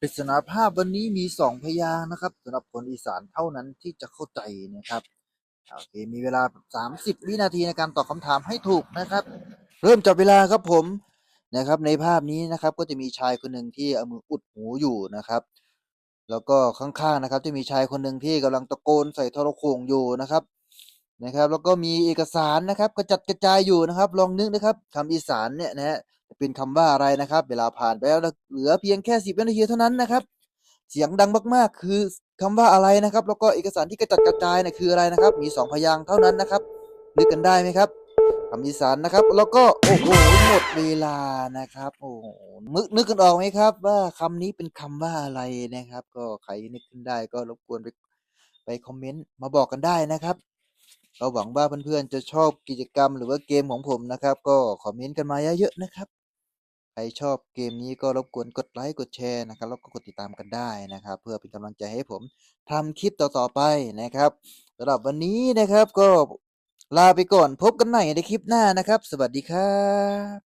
ปริศนาภาพวันนี้มีสองพยางค์นะครับสำหรับคนอีสานเท่านั้นที่จะเข้าใจนะครับโอเคมีเวลา 30 วินาทีในการตอบคำถามให้ถูกนะครับ เริ่มจับเวลาครับผมนะครับในภาพนี้นะครับก็จะมีชายคนหนึ่งที่เอามืออุดหูอยู่นะครับ แล้วก็ข้างๆนะครับจะมีชายคนหนึ่งที่กำลังตะโกนใส่โทรโข่งอยู่นะครับนะครับ แล้วก็มีเอกสารนะครับกระจัดกระจายอยู่นะครับ ลองนึกนะครับคำอีสานเนี่ยนะฮะ เป็นคำว่าอะไรนะครับ เวลาผ่านไปแล้วเหลือเพียงแค่สิบวินาทีเท่านั้นนะครับ เสียงดังมากๆ คือคำว่าอะไรนะครับ แล้วก็เอกสารที่กระจัดกระจายนี่ยคืออะไรนะครับ มีสองพยางค์เท่านั้นนะครับนึกกันได้ไหมครับคำอีสานนะครับ แล้วก็โอ้โหหมดเวลานะครับ โอ้โหนึกนึกกันออกไหมครับ ว่าคำนี้เป็นคำว่าอะไรนะครับ ก็ใครนึกขึ้นได้ก็รบกวนไปไปคอมเมนต์มาบอกกันได้นะครับก็หวังว่าเพื่อนๆจะชอบกิจกรรมหรือว่าเกมของผมนะครับ ก็คอมเมนต์กันมาเยอะๆนะครับ ใครชอบเกมนี้ก็รบกวนกดไลค์กดแชร์นะครับแล้วก็กดติดตามกันได้นะครับ เพื่อเป็นกำลังใจให้ผมทำคลิปต่อๆไปนะครับสำหรับวันนี้นะครับก็ลาไปก่อนพบกันใหม่ในคลิปหน้านะครับ สวัสดีครับ